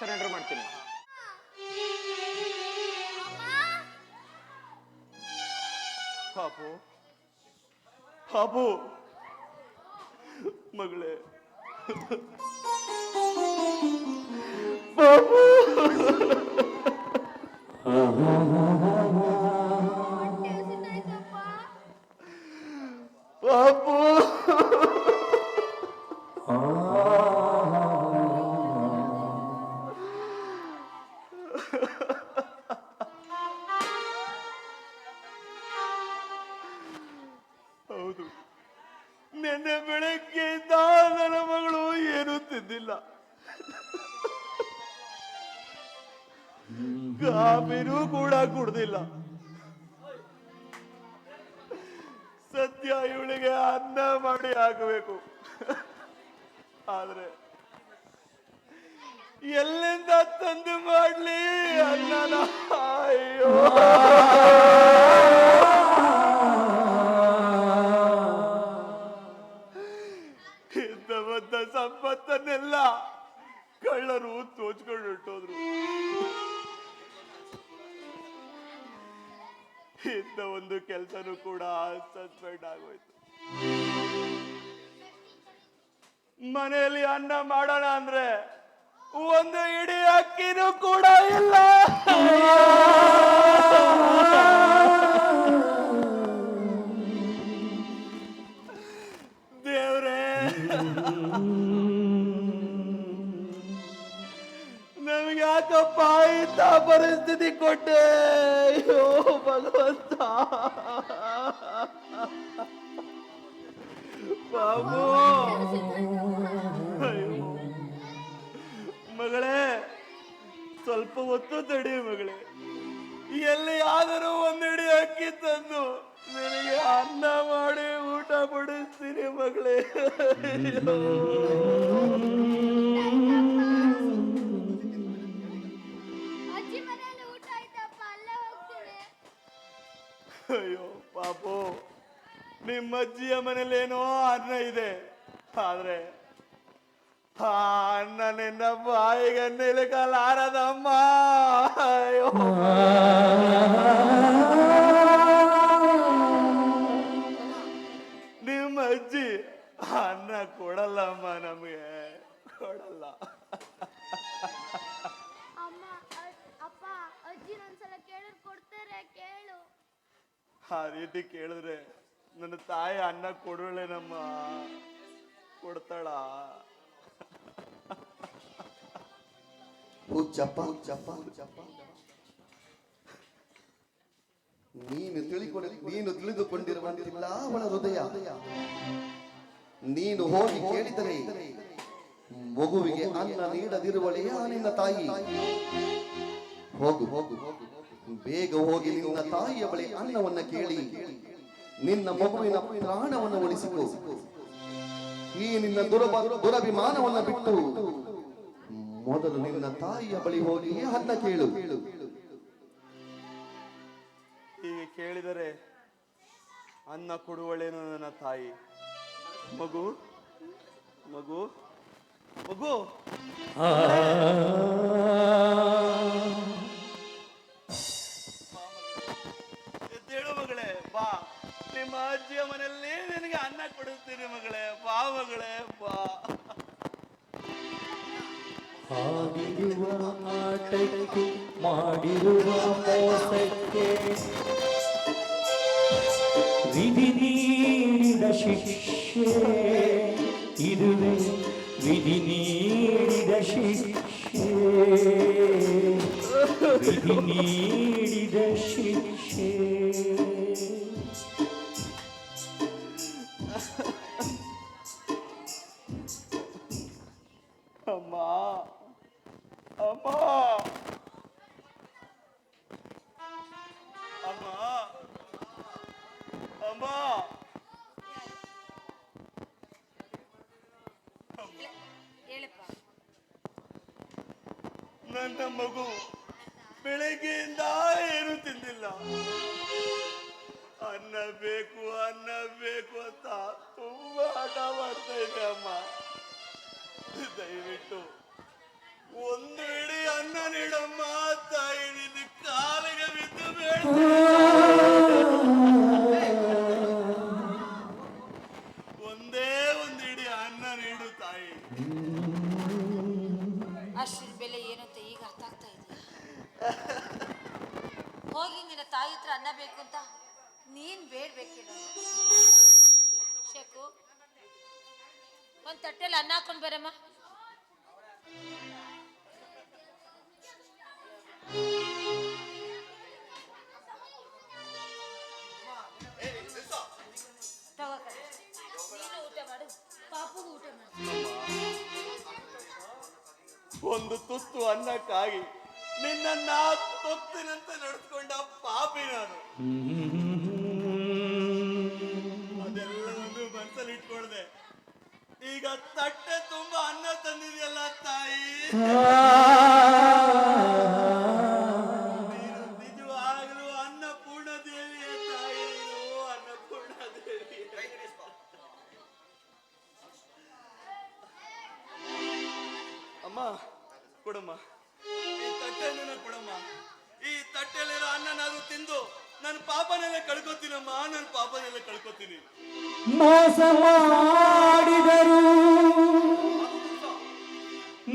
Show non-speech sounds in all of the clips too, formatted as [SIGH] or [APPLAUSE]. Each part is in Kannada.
ಸರೆಂಡರ್ ಮಾಡ್ತೀನಿ. ಪಾಪು. ಪಾಪು. ಮಗಳೇ. ಪಾಪು. [LAUGHS] ಹೌದು. ನಿನ್ನೆ ಬೆಳಗ್ಗೆ ನನ್ನ ಮಗಳು ಏನೂ ತಿದ್ದಿಲ್ಲ ಕಾಫಿನೂ ಕೂಡ ಕುಡ್ದಿಲ್ಲ. ಸದ್ಯ ಇವಳಿಗೆ ಅನ್ನ ಮಾಡಿ ಹಾಕಬೇಕು. ಆದ್ರೆ ಎಲ್ಲಿಂದ ತಂದು ಮಾಡ್ಲಿ ಅನ್ನನ ಅಯ್ಯೋ. ಇದ್ದವಂತ ಸಂಪತ್ತನ್ನೆಲ್ಲ ಕಳ್ಳರು ತೋಚ್ಕೊಂಡು ಇಟ್ಟೋದ್ರು. ಇದ್ದ ಒಂದು ಕೆಲಸನೂ ಕೂಡ ಸಸ್ಪೆಂಡ್ ಆಗೋಯ್ತು. ಮನೆಯಲ್ಲಿ ಅನ್ನ ಮಾಡೋಣ ಅಂದ್ರೆ ಒಂದು ಇಡಿ ಅಕ್ಕಿನೂ ಕೂಡ ಇಲ್ಲ. ದೇವ್ರೇ. ನಮ್ಗೆ ಯಾಕಪ್ಪ ಇಂಥ ಪರಿಸ್ಥಿತಿ ಕೊಟ್ಟೆ? ಅಯ್ಯೋ ಭಗವಂತ. ಬಾಬು. ಮಗಳೇ ಸ್ವಲ್ಪ ಹೊತ್ತು ತಡಿ ಮಗಳೇ. ಎಲ್ಲಿ ಆದರೂ ಒಂದಿಡಿ ಅಕ್ಕಿ ತಂದು ನಿನಗೆ ಅನ್ನ ಮಾಡಿ ಊಟ ಬಡಿಸ್ತೀನಿ ಮಗಳೇ. ಅಯ್ಯೋ ಪಾಪು. ನಿಮ್ಮ ಅಜ್ಜಿಯ ಮನೇಲಿ ಏನೋ ಅನ್ನ ಇದೆ. ಆದ್ರೆ ಆ ಅನ್ನ ನಿನ್ನ ಬಾಯಿಗೆ ನಿಲಕಲಾರದಮ್ಮ ಅಯ್ಯೋ. ನಿಮ್ಮ ಅಜ್ಜಿ ಅನ್ನ ಕೊಡಲ್ಲಮ್ಮ ನಮಗೆ. ಕೊಡಲ್ಲ. ಆ ರೀತಿ ಕೇಳಿದ್ರೆ ನನ್ನ ತಾಯಿ ಅನ್ನ ಕೊಡೋಳೇನಮ್ಮ ಕೊಡ್ತಾಳ. ನೀನು ತಿಳಿಕೊಂಡು, ನೀನು ತಿಳಿದುಕೊಂಡಿರುವಂತಿಲ್ಲ ಅವಳ ಹೃದಯ. ನೀನು ಹೋಗಿ ಕೇಳಿದರೆ ಮಗುವಿಗೆ ಅನ್ನ ನೀಡದಿರುವಳೇ ಆ ನಿನ್ನ ತಾಯಿ. ಹೋಗು ಹೋಗು. ಬೇಗ ಹೋಗಿ ನಿನ್ನ ತಾಯಿಯ ಬಳಿ ಅನ್ನವನ್ನ ಕೇಳಿ, ನಿನ್ನ ಮಗುವಿನ ಪ್ರಾಣವನ್ನು ಉಳಿಸಿಕೊ. ಈ ನಿನ್ನ ದುರಭ ದುರಭಿಮಾನವನ್ನ ಬಿಟ್ಟು ಮೊದಲು ನಿನ್ನ ತಾಯಿಯ ಬಳಿ ಹೋಗಿ ಅನ್ನ ಕೇಳು. ಹೀಗೆ ಕೇಳಿದರೆ ಅನ್ನ ಕೊಡುವಳೇನು ನನ್ನ ತಾಯಿ? ಮಗು ಮಗು ಮಗು. ಎದ್ದೇಳು ಮಗಳೇ, ಬಾ. ನಿಮ್ಮ ಅಜ್ಜಿಯ ಮನೆಯಲ್ಲಿ ನಿನಗೆ ಅನ್ನ ಕೊಡುತ್ತೀನಿ ಮಗಳೇ, ಬಾ ಮಗಳೇ, ಬಾ. ಆಡಿರುವ ಆಟಕ್ಕೆ ಮಾಡಿರುವ ಮೋಸಕ್ಕೆ. ವಿಧಿ ನೀಡಿದ ಶಿಕ್ಷೆ ಇದುವೆ ವಿಧಿ ನೀಡಿದ ಶಿಕ್ಷೆ. ವಿಧಿ ನೀಡಿದ ಶಿಕ್ಷೆ. ನನ್ನ ಮಗು ಬೆಳಗ್ಗೆಯಿಂದ ಏನು ತಿಂದಿಲ್ಲ. ಅನ್ನ ಬೇಕು ಅನ್ನ ಬೇಕು ಅಂತ ತುಂಬಾ ಹಠ ಮಾಡ್ತಾ ಇದೆ ಅಮ್ಮ. ದಯವಿಟ್ಟು ಒಂದು ಹಾಕೊಂಡ್ ಬರಮ್ಮ. ಒಂದು ತುತ್ತು ಅನ್ನಕ್ಕಾಗಿ ನಿನ್ನ ತೊತ್ತಿನಂತೆ ನಡೆಸ್ಕೊಂಡ ಪಾಪಿ ನಾನು. ಅದೆಲ್ಲವನ್ನು ಮನಸ್ಸಲ್ಲಿ ಇಟ್ಕೊಳ್ದೆ. ಈಗ ತಟ್ಟೆ ತುಂಬಾ ಅನ್ನ ತಂದಿದೆಯಲ್ಲ ತಾಯಿ?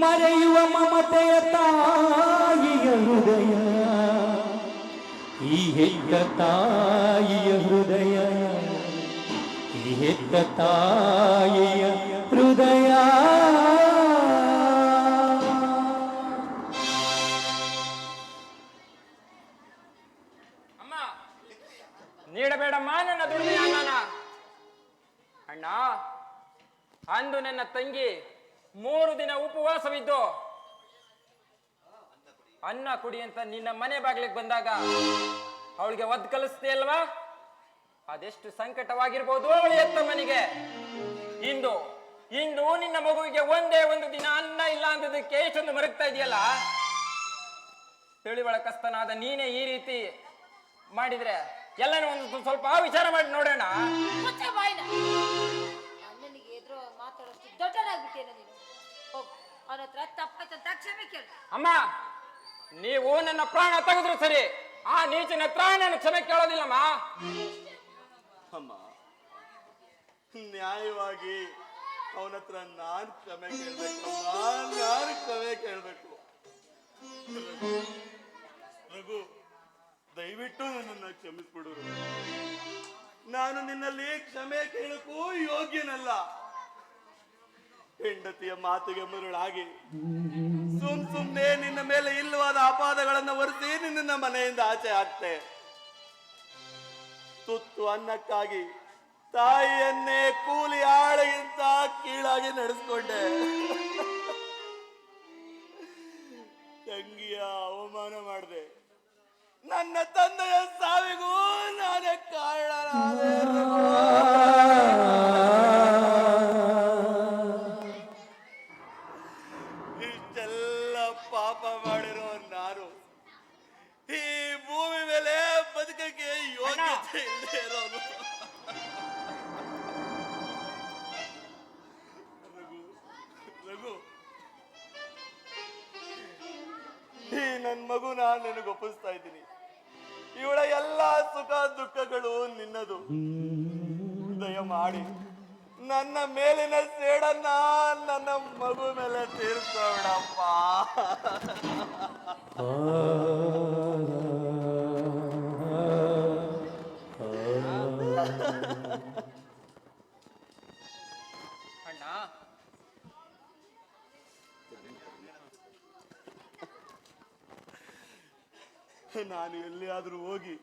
ಮರೆಯುವ ಮಮತೆಯ ತಾಯಿಯ ಹೃದಯ. ಈ ಹೆತ್ತ ತಾಯಿಯ ಹೃದಯ. ಈ ಹೆತ್ತ ತಾಯಿಯ ಹೃದಯ. ನೀಡಬೇಡಮ್ಮ ನನ್ನ ಅಣ್ಣ, ಅಂದು ನನ್ನ ತಂಗಿ ಮೂರು ದಿನ ಉಪವಾಸವಿದ್ದು ಅನ್ನ ಕುಡಿ ಅಂತ ನಿನ್ನ ಮನೆ ಬಾಗಿಲಿಗೆ ಬಂದಾಗ ಅವಳಿಗೆ ಒದ್ ಕಲಿಸ್ದೆ ಅಲ್ವಾ? ಅದೆಷ್ಟು ಸಂಕಟವಾಗಿರ್ಬೋದು ಅವಳು ಎತ್ತ ಮನೆಗೆ. ಇಂದು ಇಂದು ನಿನ್ನ ಮಗುವಿಗೆ ಒಂದೇ ಒಂದು ದಿನ ಅನ್ನ ಇಲ್ಲ ಅಂದದಕ್ಕೆ ಎಷ್ಟೊಂದು ಮರಗ್ತಾ ಇದೆಯಲ್ಲ? ತಿಳಿವಳಕಸ್ತನಾದ ನೀನೇ ಈ ರೀತಿ ಮಾಡಿದ್ರೆ ಎಲ್ಲನೂ ಒಂದು ಸ್ವಲ್ಪ ವಿಚಾರ ಮಾಡಿ ನೋಡೋಣ. ಮಾತಾಡೋಷ್ಟು ನೀನು ಹೋಗು. ಅವನ ಹತ್ರ ತಪ್ಪಾಯ್ತಂತ ಕ್ಷಮೆ ಕೇಳು. ಅಮ್ಮ ನೀವು ನನ್ನ ಪ್ರಾಣ ತೆಗೆದ್ರು ಸರಿ ಆ ನೀಚಿನ ಹತ್ರ ನಾನು ಕ್ಷಮೆ ಕೇಳೋದಿಲ್ಲಮ್ಮ. ಅಮ್ಮ ನ್ಯಾಯವಾಗಿ ಅವನ ಹತ್ರ ನಾನ್ ಕ್ಷಮೆ ಕೇಳಬೇಕು ನಾನು ಕ್ಷಮೆ ಕೇಳಬೇಕು? ರಘು, ರಘು ದಯವಿಟ್ಟು ನನ್ನನ್ನು ಕ್ಷಮಿಸ್ಬಿಡು. ನಾನು ನಿನ್ನಲ್ಲಿ ಕ್ಷಮೆ ಕೇಳಕ್ಕೂ ಯೋಗ್ಯನಲ್ಲ. ಹೆಂಡತಿಯ ಮಾತಿಗೆ ಮರುಳಾಗಿ. ಸುಮ್ ಸುಮ್ನೆ ನಿನ್ನ ಮೇಲೆ ಇಲ್ಲವಾದ ಅಪಾದಗಳನ್ನು ಹೊರಿಸಿ ನಿನ್ನ ಮನೆಯಿಂದ ಆಚೆ ಹಾಕ್ತೆ. ತುತ್ತು ಅನ್ನಕ್ಕಾಗಿ ತಾಯಿಯನ್ನೇ ಕೂಲಿ ಆಳಿಗಿಂತ ಕೀಳಾಗಿ ನಡೆಸ್ಕೊಂಡೆ. ತಂಗಿಯ ಅವಮಾನ ಮಾಡಿದೆ. ನನ್ನ ತಂದೆಯ ಸಾವಿಗೂ ನಾನೇ ಕಾರಣನಾದೆ. ನನ್ನ ಮೇಲಿನ ಸೇಡನ್ನ ನನ್ನ ಮಗು ಮೇಲೆ ತೀರ್ಸೋಣಪ್ಪ ಅಣ್ಣ. ನಾನು ಎಲ್ಲಿಯಾದ್ರೂ ಹೋಗಿ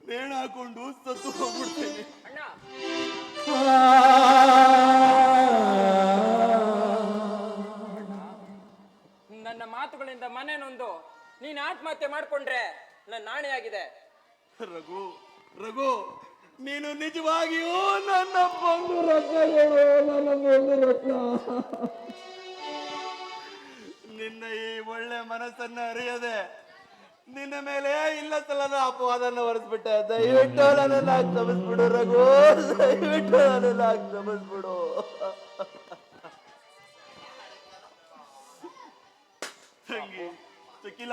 ನೇಣ ಹಾಕೊಂಡು ಸತ್ತು ಹೋಗ್ಬಿಡ್ತೀನಿ. ಅಣ್ಣ. ಆತ್ಮಹತ್ಯೆ ಮಾಡ್ಕೊಂಡ್ರೆ ನನ್ನ ನಾಣೆಯಾಗಿದೆ ರಘು ರಘು, ನೀನು ನಿಜವಾಗಿಯೂ ನನ್ನ ಬಂಧು ರತ್ನಗಳು ರತ್ನ. ನಿನ್ನ ಈ ಒಳ್ಳೆ ಮನಸ್ಸನ್ನ ಅರಿಯದೆ ನಿನ್ನ ಮೇಲೆ ಇಲ್ಲ ಸಲದ ಅಪವಾದನ ಹೊರಿಸ್ಬಿಟ್ಟೆ. ದಯವಿಟ್ಟು ನನ್ನೆಲ್ಲ ಕ್ಷಮಿಸ್ಬಿಡು ರಘು, ದಯವಿಟ್ಟು ನನ್ನೆಲ್ಲ ಕ್ಷಮಿಸ್ಬಿಡು. ತಂಗಿ ಚಕಿಲ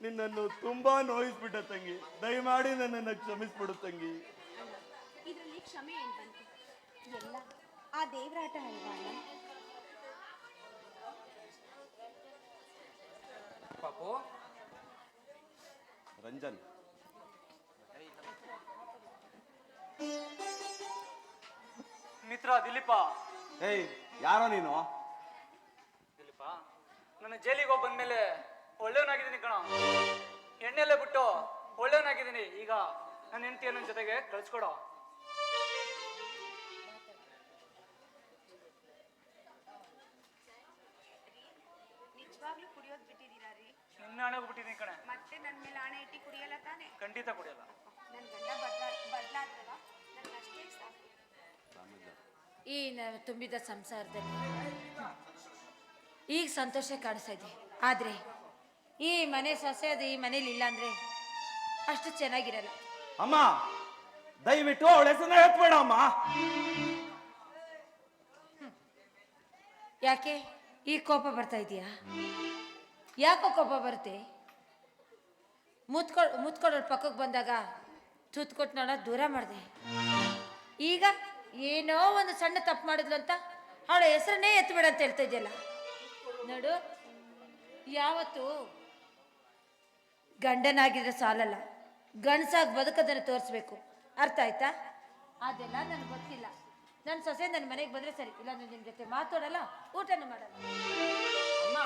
ನಿನ್ನನ್ನು ತುಂಬಾ ನೋಯಿಸ್ಬಿಟ್ಟ ತಂಗಿ. ದಯಮಾಡಿ ನನ್ನನ್ನು ಕ್ಷಮಿಸ್ಬಿಡು ತಂಗಿ. ಇದರಲ್ಲಿ ಕ್ಷಮೆ ಏನ್ ಬಂತು? ಎಲ್ಲ. ಆ ದೇವರಾಟ ಅಲ್ವಾ? ಅಣ್ಣ? ಪಾಪು? ರಂಜನ್. ಮಿತ್ರ ದಿಲೀಪ. ಏಯ್ ಯಾರೋ ನೀನು? ದಿಲೀಪ ನನ್ನ ಜೈಲಿಗೆ ಹೋಗಿ ಬಂದ್ಮೇಲೆ ಒಳ್ಳೆಯವನಾಗಿದ್ದೀನಿ ಕಣ. ಎಣ್ಣೆಲ್ಲೇ ಬಿಟ್ಟು ಒಳ್ಳೆಯವನಾಗಿದ್ದೀನಿ ಈಗ ನನ್ನ ಹೆಂಡತಿಯ ನನ್ನ ಜೊತೆಗೆ ಕಳ್ಸ್ಕೊಡೋ. ನಿಜವಾಗ್ಲೂ ಕುಡಿಯೋದ್ ಬಿಟ್ಟಿದ್ದೀರಾ ರೀ? ನಿನ್ನ ಬಿಟ್ಟಿದ್ದೀನಿ ಕಣೆ. ಮತ್ತೆ ನನ್ನ ಮೇಲೆ ಆಣೆ ಇಟ್ಟು ಕುಡಿಯಲ್ಲ ತಾನೆ? ಖಂಡಿತ ಕುಡಿಯಲ್ಲ. ನನ್ನ ಗಂಡ ಬದಲಾ ಬದಲಾದ್ರಲ್ಲ ನನ್ಗೆ ಅಷ್ಟೇ ಸಾಕು. ಈ ನ- ತುಂಬಿದ ಸಂಸಾರದಲ್ಲಿ ಈಗ ಸಂತೋಷ ಕಾಣಿಸ್ತಾ ಇದೆ. ಆದರೆ ಈ ಮನೆ ಸೊಸೆ ಅದು ಈ ಮನೇಲಿ ಇಲ್ಲ ಅಂದ್ರೆ ಅಷ್ಟು ಚೆನ್ನಾಗಿರಲ್ಲ. ಅಮ್ಮ ದಯವಿಟ್ಟು ಅವಳ ಹೆಸರನ್ನ ಎತ್ಬೇಡ ಅಮ್ಮ. ಯಾಕೆ? ಈ ಕೋಪ ಬರ್ತಾ ಇದೆಯಾ? ಯಾಕೋ ಕೋಪ ಬರುತ್ತೆ? ಮುತ್ಕೊಳ್ ಮುತ್ಕೊಡೋಳು ಪಕ್ಕಕ್ಕೆ ಬಂದಾಗ ತುತ್ಕೊಟ್ಟು ನೋಡ ದೂರ ಮಾಡಿದೆ. ಈಗ ಏನೋ ಒಂದು ಸಣ್ಣ ತಪ್ಪು ಮಾಡಿದ್ಲು ಅಂತ ಅವಳ ಹೆಸರನ್ನೇ ಎತ್ತಬೇಡ ಅಂತ ಹೇಳ್ತಾ ಇದೆಯಲ್ಲ. ನೋಡು ಯಾವತ್ತು ಗಂಡನಾಗಿದ್ರೆ ಸಾಲಲ್ಲ. ಗಂಡಸಾಗಿ ಬದುಕೋದನ್ನು ತೋರಿಸ್ಬೇಕು. ಅರ್ಥ ಆಯ್ತಾ? ಅದೆಲ್ಲ ನನಗೆ ಗೊತ್ತಿಲ್ಲ. ನನ್ನ ಸೊಸೆ ನನ್ನ ಮನೆಗೆ ಬಂದರೆ ಸರಿ. ಇಲ್ಲ ನಿಮ್ಮ ಜೊತೆ ಮಾತಾಡಲ್ಲ ಊಟನೂ ಮಾಡಲ್ಲ. ಅಮ್ಮ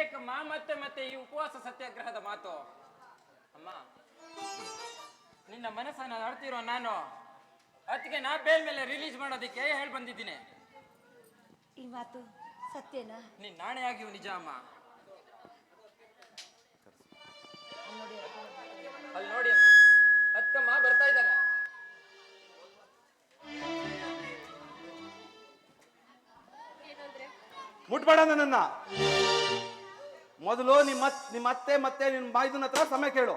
ಏಕಮ್ಮ ಮತ್ತೆ ಮತ್ತೆ ಈ ಉಪವಾಸ ಸತ್ಯಾಗ್ರಹದ ಮಾತು. ಅಮ್ಮ ನಿನ್ನ ಮನಸ್ಸನ್ನು ಅಳ್ತಿರೋ ನಾನು ಅದಕ್ಕೆ ನಾ ಬೇಲ್ ಮೇಲೆ ರಿಲೀಸ್ ಮಾಡೋದಕ್ಕೆ ಹೇಳಿ ಬಂದಿದ್ದೀನಿ ಈ ಮಾತು ಸತ್ಯನಾ? ನೀನ್ ನಾಣೆಯಾಗಿವು ನಿಜ ಅಮ್ಮ. ಅಲ್ಲಿ ನೋಡಿ ಅಮ್ಮ. ಅಕ್ಕಮ್ಮ ಬರ್ತಾ ಇದ್ದಾರೆ. ಮುಟ್ಬೇಡ ನನ್ನ ಮೊದಲು ನಿಮ್ಮ ನಿಮ್ಮ ಅತ್ತೆ ಮತ್ತೆ ನಿನ್ನ ಬಾಯ್ದನ್ ಹತ್ರ ಸಮಯ ಕೇಳು.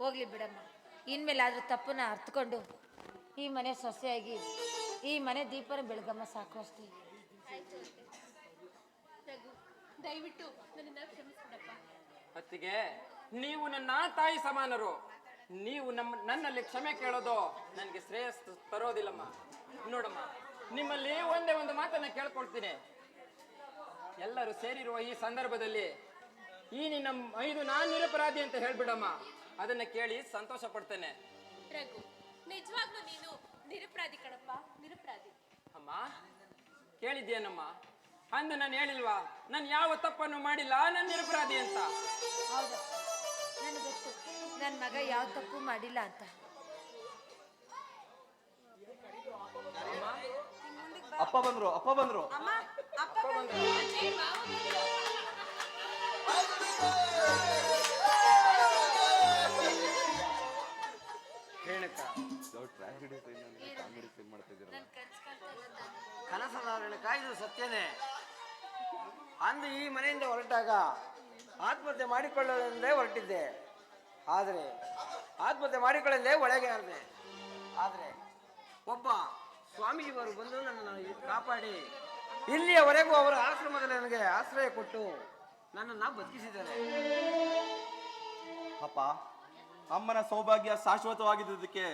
ಹೋಗ್ಲಿ ಬಿಡಮ್ಮ. ಇನ್ಮೇಲೆ ಆದ್ರೂ ತಪ್ಪನ್ನ ಅರ್ಥಕೊಂಡು ಈ ಮನೆ ಸೊಸೆಯಾಗಿ ಈ ಮನೆ ದೀಪನ ಬೆಳಗಮ್ಮ ಸಾಕು ಅಷ್ಟೇ. ದಯವಿಟ್ಟು ನನ್ನನ್ನ ಕ್ಷಮಿಸ್ಬಿಡಪ್ಪ. ಅತ್ತಿಗೆ ನೀವು ನನ್ನ ತಾಯಿ ಸಮಾನರು. ನೀವು ನಮ್ಮ ನನ್ನಲ್ಲಿ ಕ್ಷಮೆ ಕೇಳೋದು ನನಗೆ ಶ್ರೇಯಸ್ಸು ತರೋದಿಲ್ಲಮ್ಮ. ನೋಡಮ್ಮ ನಿಮ್ಮಲ್ಲಿ ಒಂದೇ ಒಂದು ಮಾತನ್ನ ಕೇಳ್ಕೊಳ್ತೀನಿ. ಎಲ್ಲರೂ ಸೇರಿರುವ ಈ ಸಂದರ್ಭದಲ್ಲಿ ಈ ನಿನ್ನ ಐದು ನಾನ್ ನಿರಪರಾಧಿ ಅಂತ ಹೇಳ್ಬಿಡಮ್ಮ. ಅದನ್ನ ಕೇಳಿ ಸಂತೋಷ ಪಡ್ತೇನೆ. ರಘು ನಿಜವಾಗ್ಲೂ ನೀನು ನಿರಪರಾಧಿ ಕಣಪ್ಪ ನಿರಪರಾಧಿ. ಅಮ್ಮ ಕೇಳಿದ್ಯೇನಮ್ಮ? ಅಂದು ನಾನು ಹೇಳಿಲ್ವಾ? ನಾನು ಯಾವ ತಪ್ಪನ್ನು ಮಾಡಿಲ್ಲ ನಾನು ನಿರಪರಾಧಿ ಅಂತ. ಹೌದು. ನನಗೆ ಗೊತ್ತು. ನನ್ನ ಮಗ ಯಾವ ತಪ್ಪು ಮಾಡಿಲ್ಲ ಅಂತ. ಅಪ್ಪ ಬಂದ್ರು ಅಪ್ಪ ಬಂದ್ರು. ಅಮ್ಮ ಅಪ್ಪ ಬಂದ್ರು. ಹೇಳಕ್ಕ ಕನಸದವರನಕ ಇದು ಸತ್ಯನೇ. ಅಂದು ಈ ಮನೆಯಿಂದ ಹೊರಟಾಗ ಆತ್ಮಹತ್ಯೆ ಮಾಡಿಕೊಳ್ಳಲೆಂದೇ ಹೊರಟಿದ್ದೆ. ಆದರೆ ಆತ್ಮಹತ್ಯೆ ಮಾಡಿಕೊಳ್ಳಲೇ ಒಳಗೆ ಅಂದೆ ಆದರೆ ಒಬ್ಬ ಸ್ವಾಮೀಜಿಯವರು ಬಂದು ನನ್ನನ್ನು ಕಾಪಾಡಿ. ಇಲ್ಲಿಯವರೆಗೂ ಅವರ ಆಶ್ರಮದಲ್ಲಿ ನನಗೆ ಆಶ್ರಯ ಕೊಟ್ಟು ನನ್ನನ್ನು ಬದುಕಿಸಿದ್ದಾರೆ. ಅಪ್ಪ, ಅಮ್ಮನ ಸೌಭಾಗ್ಯ ಶಾಶ್ವತವಾಗಿದ್ದಕ್ಕೆ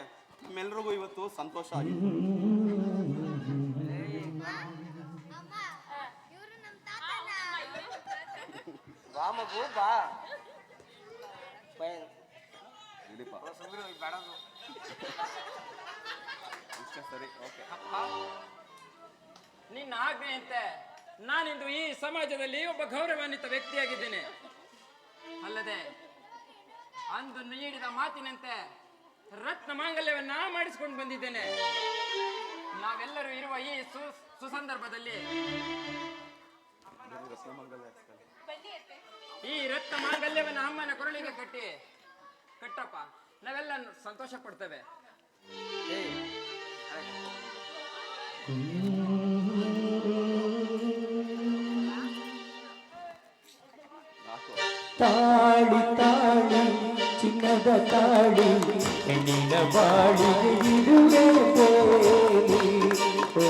ನಿಮ್ಮೆಲ್ಲರಿಗೂ ಇವತ್ತು ಸಂತೋಷ ಆಗಿದೆ ಅಮ್ಮ ಇವರು ನಮ್ಮ ತಾತನ ಬಾ ಮಗು ಬಾ. ಬಯ- ದಿಲೀಪ ಓ, ಸುಮ್ನಿರು, ಈಗ ಬೇಡದು. ಇಷ್ಟ ಸರಿ ಓಕೆ. ನಿನ್ನ ಆಜ್ಞೆಯಂತೆ ನಾನಿಂದು ಈ ಸಮಾಜದಲ್ಲಿ ಒಬ್ಬ ಗೌರವಾನ್ವಿತ ವ್ಯಕ್ತಿಯಾಗಿದ್ದೇನೆ. ಅಲ್ಲದೆ ಅಂದು ನೀಡಿದ ಮಾತಿನಂತೆ ರತ್ನ ಮಾಂಗಲ್ಯವನ್ನ ಮಾಡಿಸಿಕೊಂಡು ಬಂದಿದ್ದೇನೆ. ನಾವೆಲ್ಲರೂ ಇರುವ ಈ ಸು ಸುಸಂದರ್ಭದಲ್ಲಿ ಈ ರಕ್ತ ಮಾಂಗಲ್ಯವನ್ನು ಅಮ್ಮನ ಕೊರಳಿಗೆ ಕಟ್ಟಿ ಕಟ್ಟಪ್ಪ. ನಾವೆಲ್ಲ ಸಂತೋಷ ಪಡ್ತೇವೆ. ತಾಳಿ ತಾಳಿ, ಚಿನ್ನದ ತಾಳಿ, ಹೆಣ್ಣಿನ ಬಾಳಿಗೆ ಇರುವೆ ಬೇಲಿ. ಓ,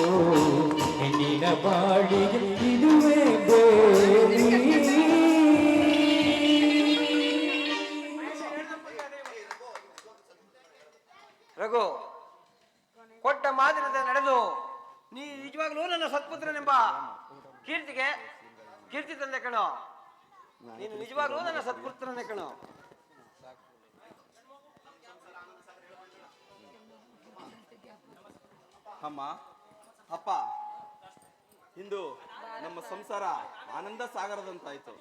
ಹೆಣ್ಣಿನ ಬಾಳಿಗೆ ಇರುವೆ ಕೀರ್ತಿಗೆ ಕೀರ್ತಿ ತಂದೆ ಕಣೋ. ನೀನು ನಿಜವಾಗ್ಲೂ ನನ್ನ ಸತ್ಪುತ್ರನೇ ಕಣೋ. ಅಮ್ಮ, ಅಪ್ಪ, ಇಂದು ನಮ್ಮ ಸಂಸಾರ ಆನಂದ ಸಾಗರದಂತಾಯ್ತು.